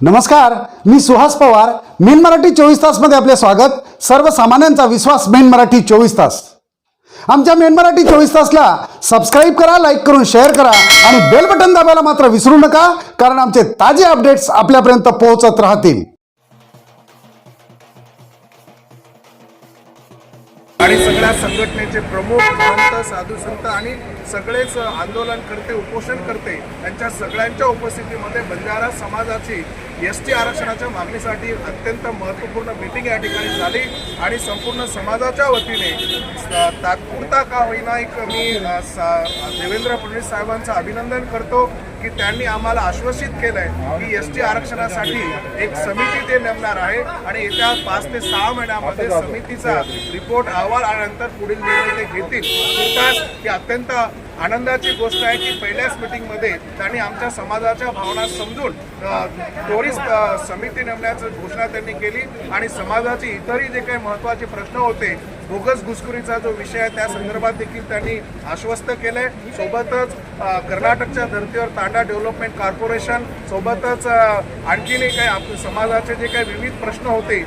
नमस्कार मी सुहास पवार. मेन मराठी चोवीस तासमध्ये आपले स्वागत. सर्वसामान्यांचा विश्वास मेन मराठी चोवीस तास. आमच्या मेन मराठी चोवीस तासला सबस्क्राईब करा लाईक करून शेअर करा आणि बेल बटन दाबायला मात्र विसरू नका कारण आमचे ताजे अपडेट्स आपल्यापर्यंत पोहोचत राहतील. आणि सगळ्या संघटनेचे प्रमुख संत साधू संत आणि सगळेच आंदोलन करते उपोषण करते त्यांच्या सगळ्यांच्या उपस्थितीमध्ये बंजारा समाजाची एस टी आरक्षणाच्या मागणीसाठी अत्यंत महत्त्वपूर्ण मीटिंग या ठिकाणी झाली आणि संपूर्ण समाजाच्या वतीने तात्पुरता का होईना एक मी देवेंद्र फडणवीस साहेबांचं अभिनंदन करतो की त्यांनी आम्हाला आश्वासित केलंय की एस टी आरक्षणासाठी एक समिती ते नेमणार आहे आणि येत्या पाच ते सहा महिन्यामध्ये समितीचा रिपोर्ट अहवाल आल्यानंतर पुढील निर्णय ते घेतील. ही अत्यंत आनंदाची गोष्ट आहे की पहिल्याच मिटिंगमध्ये त्यांनी आमच्या समाजाच्या भावना समजून अ, समिती नेमण्याची घोषणा त्यांनी केली आणि समाजाचे इतरही जे काही महत्त्वाचे प्रश्न होते बोगस घुसखोरीचा जो विषय आहे त्या संदर्भात देखील त्यांनी आश्वस्त केले सोबतच कर्नाटकच्या धर्तीवर तांडा डेव्हलपमेंट कॉर्पोरेशन सोबतच आणखीनही काही आप समाजाचे जे काही विविध प्रश्न होते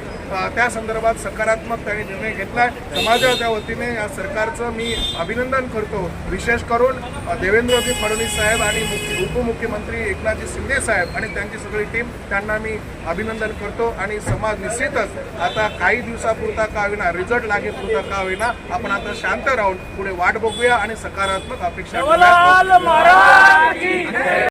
त्या संदर्भात सकारात्मक त्यांनी निर्णय घेतलाय. समाजाच्या वतीने या सरकारचं मी अभिनंदन करतो. विशेष करून देवेंद्रजी फडणवीस साहेब आणि मुख्य- उपमुख्यमंत्री एकनाथजी शिंदे साहेब आणि त्यांची सगळी टीम त्यांना मी अभिनंदन करतो. आणि समाज निश्चितच आता काही दिवसापुरता का विना रिझल्ट लागेल लागेपुरता का होईना आपण आता शांत राहून पुढे वाट बघूया आणि सकारात्मक अपेक्षा.